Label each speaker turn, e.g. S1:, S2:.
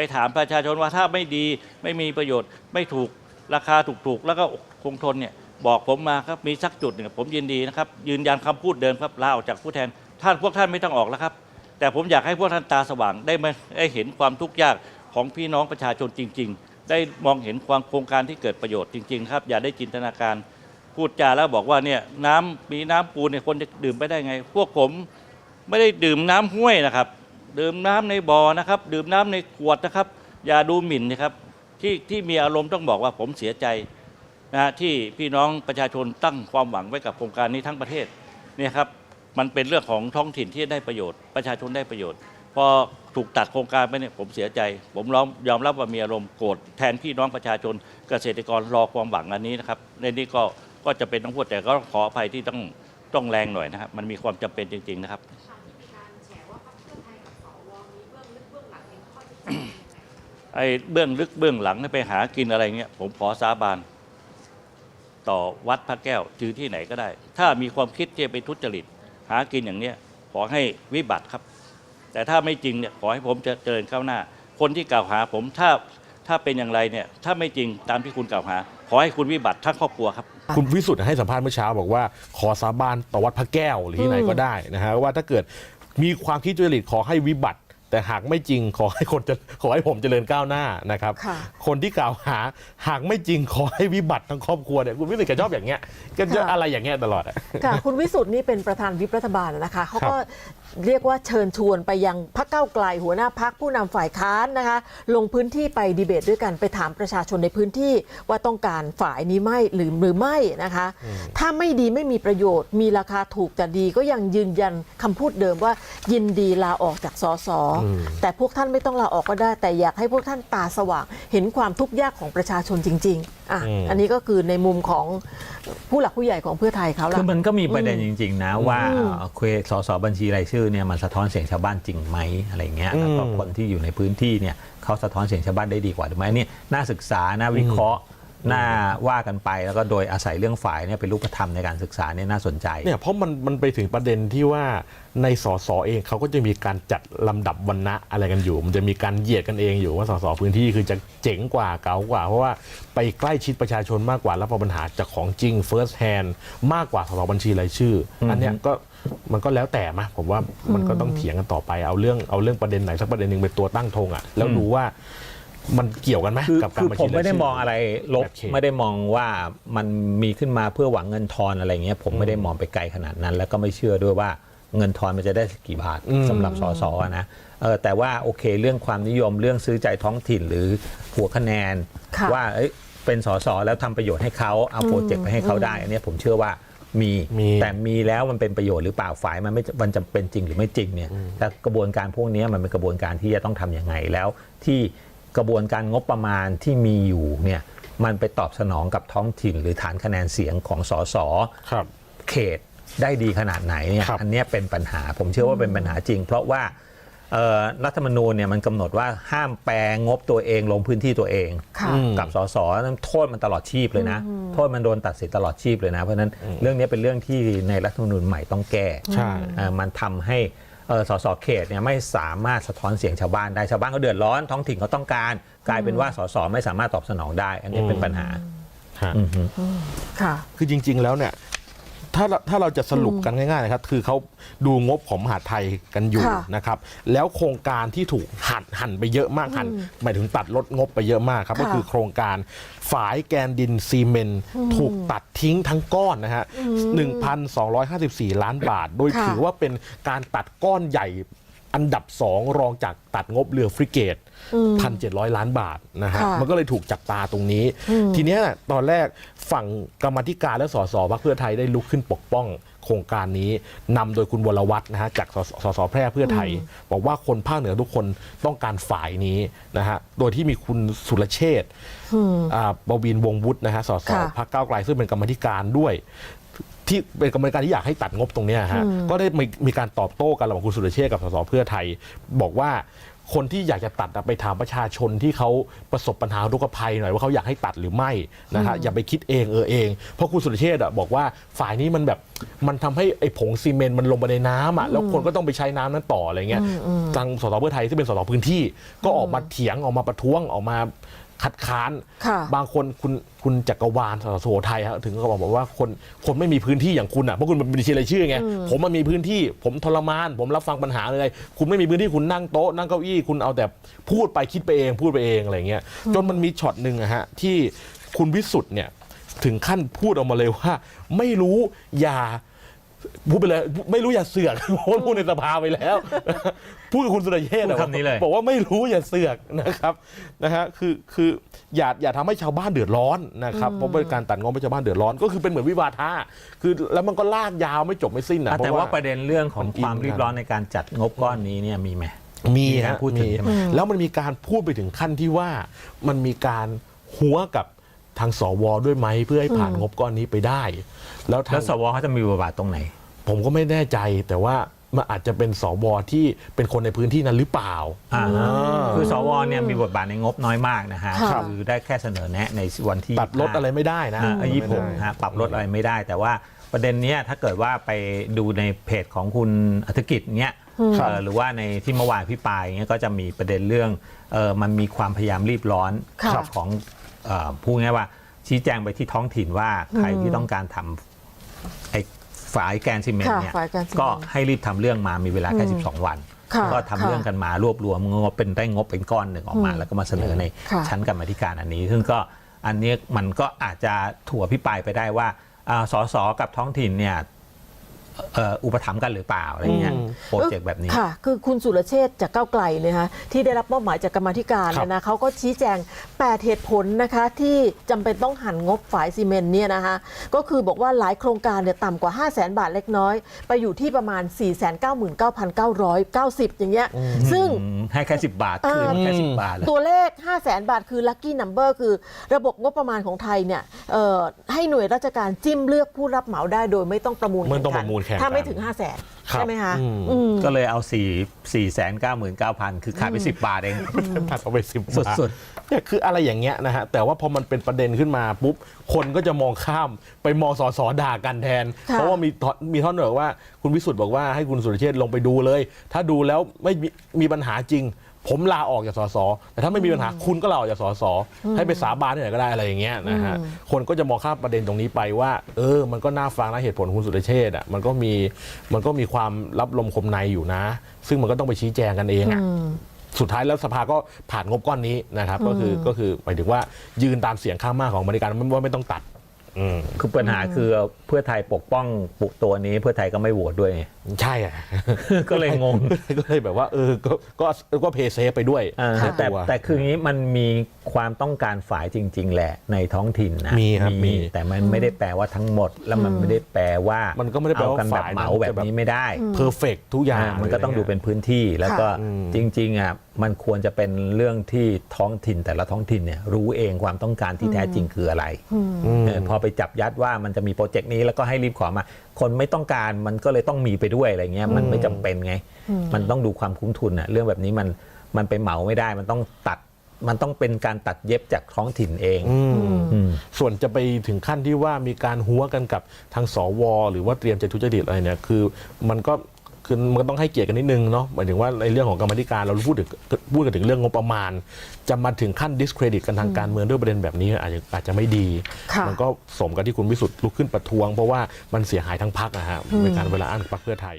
S1: ไปถามประชาชนว่าถ้าไม่ดีไม่มีประโยชน์ ไม่ถูกราคาถูกๆ แล้วก็คงทนเนี่ยบอกผมมาครับมีสักจุดหนึ่งผมยินดีนะครับยืนยันคำพูดเดิมครับลาออกจากผู้แทนท่านพวกท่านไม่ต้องออกแล้วครับ แต่ผมอยากให้พวกท่านตาสว่างได้มาได้เห็นความทุกข์ยากของพี่น้องประชาชนจริง ๆ ได้มองเห็นความโครงการที่เกิดประโยชน์จริงๆครับอย่าได้จินตนาการพูดจาแล้วบอกว่าเนี่ยน้ำมีน้ำปูเนี่ยคนจะดื่มไปได้ไง พวกผมไม่ได้ดื่มน้ำห้วยนะครับ ดื่มน้ำในบ่อนะครับ ดื่มน้ำในขวดนะครับ อย่าดูหมิ่นนะครับที่ที่มีอารมณ์ต้องบอกว่าผมเสียใจนะฮะที่พี่น้องประชาชนตั้งความหวังไว้กับโครงการนี้ทั้งประเทศเนี่ยครับมันเป็นเรื่องของท้องถิ่นที่ได้ประโยชน์ ประชาชนได้ประโยชน์ พอถูกตัดโครงการไปเนี่ยผมเสียใจ ผมร้องยอมรับว่ามีอารมณ์โกรธแทนพี่น้องประชาชนเกษตรกรรอความหวังอันนี้นะครับในนี้ก็ก็จะเป็นต้องพูดแต่ก็ขออภัยที่ต้องต้องแรงหน่อยนะครับ มันมีความจำเป็นจริง ๆนะครับ
S2: ไอ้เบื้องลึ
S1: กเบื้องหลังไปหากินอะไรเงี้ยผมขอสาบานต่อวัดพระแก้วจือที่ไหนก็ได้ ถ้ามีความคิดที่จะไปทุจริต หากินอย่างเนี้ยขอให้วิบัติครับ แต่ถ้าไม่จริงเนี่ยขอให้ผมจะเจริญก้าวหน้า คนที่กล่าวหาผมถ้าถ้าเป็นอย่างไรเนี่ยถ้าไม่จริงตามที่คุณกล่าวหา ขอให้คุณวิบัติทั้งครอบครัวครับ
S3: คุณวิสุทธ์ให้สัมภาษณ์เมื่อเช้าบอกว่า ขอสาบานต่อวัดพระแก้วหรือที่ไหนก็ได้นะฮะว่าถ้าเกิดมีความคิดจุจริตขอให้วิบัติ แต่หากไม่จริงขอให้คนจะขอให้ผมเจริญก้าวหน้านะครับ
S4: ค่ะ
S3: คนที่กล่าวหาหากไม่จริงขอให้วิบัติทั้งครอบครัวเนี่ยคุณวิสุทธ์แกชอบอย่างเงี้ยแก็จะ
S4: ค่ะ
S3: อะไรอย่างเงี้ยตลอดอะ
S4: ค่ะ คุณวิสุทธ์นี่เป็นประธานวิปรัฐบาลนะคะเขาก็เรียกว่าเชิญชวนไปยังพรรคเก้าวไกล หัวหน้าพักผู้นำฝ่ายค้านนะคะ ลงพื้นที่ไปดีเบตด้วยกันไปถามประชาชนในพื้นที่ว่าต้องการฝ่ายนี้ไม่หรือหรือไม่นะคะ ถ้าไม่ดีไม่มีประโยชน์ มีราคาถูกแต่ดีก็ยังยืนยันคำพูดเดิมว่ายินดีลาออกจากสสแต่พวกท่านไม่ต้องลาออกก็ได้ แต่อยากให้พวกท่านตาสว่าง เห็นความทุกข์ยากของประชาชนจริง ๆ อะ
S3: อืม
S4: อันนี้ก็คือในมุมของผู้หลักผู้ใหญ่ของเพื่อไทยเขาละ
S5: คือมันก็มีประเด็นจริง ๆ นะว่า
S4: อืม
S5: เอ่อเควสสบัญชีรายชื่อเนี่ยมันสะท้อนเสียงชาวบ้านจริงไหมอะไรเงี้ย
S3: อืม
S5: แล้วก็คนที่อยู่ในพื้นที่เนี่ยเขาสะท้อนเสียงชาวบ้านได้ดีกว่าหรือไม่เนี่ยน่าศึกษาน่าวิเคราะห์ น่าว่ากันไปแล้วก็โดยอาศัยเรื่องฝ่ายเนี่ยเป็นรูปธรรมในการศึกษาเนี่ยน่าสนใจ
S3: เนี่ยเพราะมันมันไปถึงประเด็นที่ว่าในสสเองเขาก็จะมีการจัดลำดับวรรณะอะไรกันอยู่ มันจะมีการเหยียดกันเองอยู่ว่าสสพื้นที่คือจะเจ๋งกว่าเก๋ากว่า เพราะว่าไปใกล้ชิดประชาชนมากกว่าแล้วพอปัญหาจากของจริง first hand มากกว่าสสบัญชีรายชื่อออันเนี้ยก็มันก็แล้วแต่มะผมว่ามันก็ต้องเถียงกันต่อไปเอาเรื่องเอาเรื่องประเด็นไหนสักประเด็นหนึ่งเป็นตัวตั้งธงอะแล้วดูว่า มันเกี่ยวกันไหม
S5: คือ
S3: กับการ
S5: คือ
S3: บัญ
S5: ผ
S3: ชี
S5: ม
S3: ราย
S5: ไม่ได้
S3: ชื่
S5: มองอะไรลบ
S3: แบบเขต
S5: ไม่ได้มองว่ามันมีขึ้นมาเพื่อหวังเงินทอนอะไรเงี้ยผมไม่ได้มองไปไกลขนาดนั้น แล้วก็ไม่เชื่อด้วยว่าเงินทอนมันจะได้กี่บาท
S3: อืม
S5: สำหรับสสอะนะเออแต่ว่าโอเคเรื่องความนิยมเรื่องซื้อใจท้องถิ่นหรือหัวคะแนน
S4: ค่ะ
S5: ว่าเอ้ยเป็นสสแล้วทำประโยชน์ให้เขาเอาโปรเจกต์ไปให้เขาได้อันเนี้ยผมเชื่อว่ามี
S3: มี
S5: แต่มีแล้วมันเป็นประโยชน์หรือเปล่าฝ่ายมันไม่มันจะเป็นจริงหรือไม่จริงเนี่ยแต่กระบวนการพวกเนี้ยมันเป็นกระบวนการที่จะต้องทำยังไงแล้วที่ กระบวนการงบประมาณที่มีอยู่เนี่ยมันไปตอบสนองกับท้องถิ่น หรือฐานคะแนนเสียงของสส
S3: ครับ
S5: เขตได้ดีขนาดไหนเนี่ย
S3: ครับ
S5: อันเนี้ยเป็นปัญหาผมเชื่อว่าเป็นปัญหาจริง เพราะว่าเอ่อรัฐธรรมนูญเนี่ยมันกำหนดว่าห้ามแปลงบตัวเองลงพื้นที่ตัวเอง
S4: ค่ะ
S3: อืม
S5: กับสสนั้นโทษมันตลอดชีพเลยนะ โทษมันโดนตัดสิทธิ์ตลอดชีพเลยนะ เพราะฉะนั้นเรื่องนี้เป็นเรื่องที่ในรัฐธรรมนูญใหม่ต้องแก้
S3: ใช่
S5: เอ่อมันทำให้เอ่อ สสเขตเนี่ยไม่สามารถสะท้อนเสียงชาวบ้านได้ชาวบ้านเขาเดือดร้อนท้องถิ่นเขาต้องการ กลายเป็นว่าสสไม่สามารถตอบสนองได้ อันนี้เป็นปัญหา
S3: ฮะ
S5: อือฮึ
S4: ค่ะ
S3: คือจริง ๆ แล้วเนี่ย ถ้าเราถ้าเราจะสรุปกันง่ายๆนะครับ คือเขาดูงบของมหาดไทยกันอยู่
S4: ค่ะ
S3: นะครับ แล้วโครงการที่ถูกหั่นหั่นไปเยอะมากหั่นหมายถึงตัดลดงบไปเยอะมากครับ
S4: ค่ะ
S3: ก็คือโครงการฝายแกนดินซีเมนต์ถูกตัดทิ้งทั้งก้อนนะฮะ1,254 ล้านบาท โดย
S4: ค่ะ
S3: ถือว่าเป็นการตัดก้อนใหญ่ อันดับสองรองจากตัดงบเรือฟริเกตพันเจ็ดร้อยล้านบาทนะฮะ
S4: ค่ะ
S3: มันก็เลยถูกจับตาตรงนี้ ทีเนี้ยตอนแรกฝั่งกรรมาธิการและสสพรรคเพื่อไทยได้ลุกขึ้นปกป้องโครงการนี้นำโดยคุณวรวัฒน์นะฮะจากสสสแพร่เพื่อไทย บอกว่าคนภาคเหนือทุกคนต้องการฝ่ายนี้นะฮะ โดยที่มีคุณสุรเชษฐ์อ่าบวินวงศ์วุฒินะฮะสส
S4: ค่ะ
S3: พรรคก้าวไกลซึ่งเป็นกรรมาธิการด้วย ที่เป็นกรรมการที่อยากให้ตัดงบตรงเนี้ยฮะก็ได้มีมีการตอบโต้กันระหว่างคุณสุรเชษฐ์กับสสเพื่อไทย บอกว่าคนที่อยากจะตัดอะไปถามประชาชนที่เขาประสบปัญหาอุทกภัยหน่อยว่าเขาอยากให้ตัดหรือไม่นะฮะอย่าไปคิดเองเออเอง เพราะคุณสุรเชษฐ์อะบอกว่าฝ่ายนี้มันแบบมันทำให้ไอ้ผงซีเมนต์มันลงไปในน้ำอะแล้วคนก็ต้องไปใช้น้ำนั้นต่ออะไรเงี้ยทางสสเพื่อไทยที่เป็นสสพื้นที่ก็ออกมาเถียงออกมาประท้วงออกมา คัดค้าน
S4: ค่ะ
S3: บางคนคุณคุณจักรวาลสสสุโขทัยฮะถึงก็บอกว่าคนคนไม่มีพื้นที่อย่างคุณอะเพราะคุณเป็นบัญชีรายชื่อไงผมมันมีพื้นที่ ผมทรมาน ผมรับฟังปัญหาเลย คุณไม่มีพื้นที่คุณนั่งโต๊ะนั่งเก้าอี้คุณเอาแต่พูดไปคิดไปเองพูดไปเองอะไรเงี้ยจนมันมีช็อตหนึ่งอะฮะที่คุณวิสุทธ์เนี่ยถึงขั้นพูดออกมาเลยว่า ไม่รู้อย่า พูดไปเลยไม่รู้อย่าเสือกโพสต์พูดในสภาไปแล้ว พูดกับคุณสุรเชษฐ์
S5: พูดคำนี้เลย
S3: บอกว่าไม่รู้อย่าเสือกนะครับนะฮะคือคืออย่าอย่าทำให้ชาวบ้านเดือดร้อนนะครับเพราะเป็นการตัดงบให้ชาวบ้านเดือดร้อนก็คือเป็นเหมือนวิวาทะคือแล้วมันก็ลากยาวไม่จบไม่สิ้นนะ
S5: อะ
S3: เพ
S5: แต่
S3: ราะ
S5: ว่า
S3: ว่า
S5: ประเด็นเรื่องของ
S3: มันอิน
S5: ความรีบร้อนในการจัดงบก้อนนี้เนี่ยมีไหม
S3: มี
S5: มีการ
S3: ฮะ
S5: พูดถึง
S3: มี
S5: ใช่ไหม
S3: แล้วมันมีการพูดไปถึงขั้นที่ว่ามันมีการหัวกับ ทางสวด้วยไหมเพื่อให้ผ่านงบก้อนนี้ไปได้ แล้วทา
S5: แล้
S3: ง
S5: วสวเขาจะมีบทบาทตรงไหน
S3: ผมก็ไม่แน่ใจแต่ว่ามันอาจจะเป็นสวที่เป็นคนในพื้นที่นั้นหรือเปล่า
S5: อ่า
S3: อ่า
S5: คือสวเนี่ยมีบทบาทในงบน้อยมากนะฮะ
S4: ค่ะ
S5: คือได้แค่เสนอแนะในวันที่
S3: ตัดลดอะไรไม่ได้นะ
S5: ยี่สิบหกนะฮะปรับลดอะไรไม่ได้ แต่ว่าประเด็นเนี้ยถ้าเกิดว่าไปดูในเพจของคุณอธิกิจเนี้ย
S3: ครับ
S5: เอ่อหรือว่าในที่เมื่อวานพี่ปายเงี้ยก็จะมีประเด็นเรื่องเออมันมีความพยายามรีบร้อน
S4: ค่ะ
S5: ของ เอ่อพูดง่ายๆว่าชี้แจงไปที่ท้องถิ่นว่าใครที่ต้องการทำไอ้ฝายแกนซีเมนต์
S4: ค่ะ
S5: เนี่ย
S4: ฝายแกนซีเมนต์
S5: ก็ให้รีบทำเรื่องมามีเวลาแค่ 12 วัน
S4: ค่ะ
S5: ก็ทำ
S4: ค่ะ
S5: เรื่องกันมารวบรวมงบเป็นได้งบเป็นก้อนหนึ่งออกมา แล้วก็มาเสนอใน
S4: ค่ะ
S5: ชั้นกรรมาธิการอันนี้ ซึ่งก็อันนี้มันก็อาจจะถั่วพิปรายไปได้ว่าอ่าสสกับท้องถิ่นเนี่ยเอ่ออุปถัมภ์กันหรือเปล่าอะไรเงี้ย
S3: อืม
S5: โปรเจกต์แบบนี้
S4: ค่ะ คือคุณสุรเชษฐ์จากก้าวไกลเนี่ยนะคะที่ได้รับมอบหมายจากกรรมาธิการ
S3: ครับ
S4: เนี่ยนะเขาก็ชี้แจง 8 เหตุผลนะคะที่จำเป็นต้องหันงบฝายซีเมนต์เนี่ยนะคะก็คือบอกว่าหลายโครงการเนี่ยต่ำกว่า 5 0 0แสนบาทเล็กน้อย ไปอยู่ที่ประมาณ 499,990อย่างเงี้ยซึ่ง
S5: อืมให้แค่ 10 บาทคืน
S4: อ่า
S5: แค่10 บาทเลย
S4: ตัวเลข 5 0 0แสนบาทคือ lucky number คือระบบงบประมาณของไทยเนี่ยเอ่อให้หน่วยราชการจิ้มเลือกผู้รับเหมาได้โดยไม่ต้องประมูล
S3: ไม่ต้อง
S4: แข่
S3: ประมูลแข่ง
S4: ถ้าไม่
S3: กัน
S4: ถึง 5 0 0แสน
S3: ครับ
S4: ใช่ไหมคะ
S3: อืม
S4: อืม
S5: ก็เลยเอา4 4 9 9 9 0 0 คือขาดไป 10 บาทเอง
S3: ตัดเอาไปสิบ
S5: สุด
S3: เนี่ยคืออะไรอย่างเงี้ยนะฮะ แต่ว่าพอมันเป็นประเด็นขึ้นมาปุ๊บ คนก็จะมองข้ามไปมองสอสอด่ากันแทน
S4: ค่ะ
S3: เพราะว่ามีท่อนมีท่อนบอกว่า คุณวิสุทธ์บอกว่าให้คุณสุรเชษฐ์ลงไปดูเลย ถ้าดูแล้วไม่มีมีปัญหาจริง ผมลาออกจากสสแต่ถ้าไม่มีปัญหาคุณก็ลาออกจากสสให้ไปสาบานที่ไหนก็ได้อะไรอย่างเงี้ยนะฮะคนก็จะมองข้ามประเด็นตรงนี้ไปว่า เออ มันก็น่าฟังนะเหตุผลของคุณสุรเชษฐ์อะมันก็มีมันก็มีความรับลมคมในอยู่นะ ซึ่งมันก็ต้องไปชี้แจงกันเองอะสุดท้ายแล้วสภาก็ผ่านงบก้อนนี้นะครับ ก็คือก็คือหมายถึงว่ายืนตามเสียงข้างมากของบริการไม่ว่าไม่ต้องตัดอืม
S5: คือปัญหาคือเพื่อไทยปกป้องปุกตัวนี้ เพื่อไทยก็ไม่โหวตด้วยไง
S3: ใช่อะ
S5: ก็เลยงง
S3: ก็เลยแบบว่าเออก็ก็ก็เพย์เซฟไปด้วย
S5: อ่า
S3: ใน
S5: แต่
S3: ว
S5: แต่คืออย่างนี้มันมีความต้องการฝ่ายจริง ๆ แหละในท้องถิ่นนะ
S3: มีครับมี
S5: แต่มันไม่ได้แปลว่าทั้งหมด แล้วมันไม่ได้แปลว่า
S3: มันก็ไม่ได้แปลว่า
S5: เอกันแบบ
S3: ฝ่าย
S5: เหมา
S3: นั้น
S5: แบบ
S3: จะแบบ
S5: นี้ไม่ได้
S3: เพอร์เฟกทุกอย่าง
S5: อ่ามันก็ต้องดูเป็นพื้นที่แล้วก็
S3: อืม
S5: จริงๆอะ มันควรจะเป็นเรื่องที่ท้องถิ่นแต่ละท้องถิ่นเนี่ยรู้เองความต้องการที่แท้จริงคืออะไร
S3: อืม
S5: เออพอไปจับยัดว่ามันจะมีโปรเจกต์นี้แล้วก็ให้รีบขอมา คนไม่ต้องการมันก็เลยต้องมีไปด้วยอะไรเงี้ยมันไม่จำเป็นไง มันต้องดูความคุ้มทุนอะเรื่องแบบนี้มันมันไปเหมาไม่ได้มันต้องตัดมันต้องเป็นการตัดเย็บจากท้องถิ่นเอง
S3: อืม
S5: อืม
S3: ส่วนจะไปถึงขั้นที่ว่ามีการหัวกันกับทางสว หรือว่าเตรียมจะทุจริตอะไรเนี่ยคือ มันก็ คือมันก็ต้องให้เกียรติกันนิดนึงเนาะหมายถึงว่าในเรื่องของกรรมาธิการเราพูดถึงพูดกันถึงเรื่องงบประมาณ จะมาถึงขั้น discredit กันทางการเมืองด้วยประเด็นแบบนี้อาจจะอาจจะไม่ดี
S4: ค่ะ
S3: มันก็สมกับที่คุณวิสุทธ์ลุกขึ้นประท้วง เพราะว่ามันเสียหายทั้งพักนะฮะในการเวลาอ้างพรรคเพื่อไทย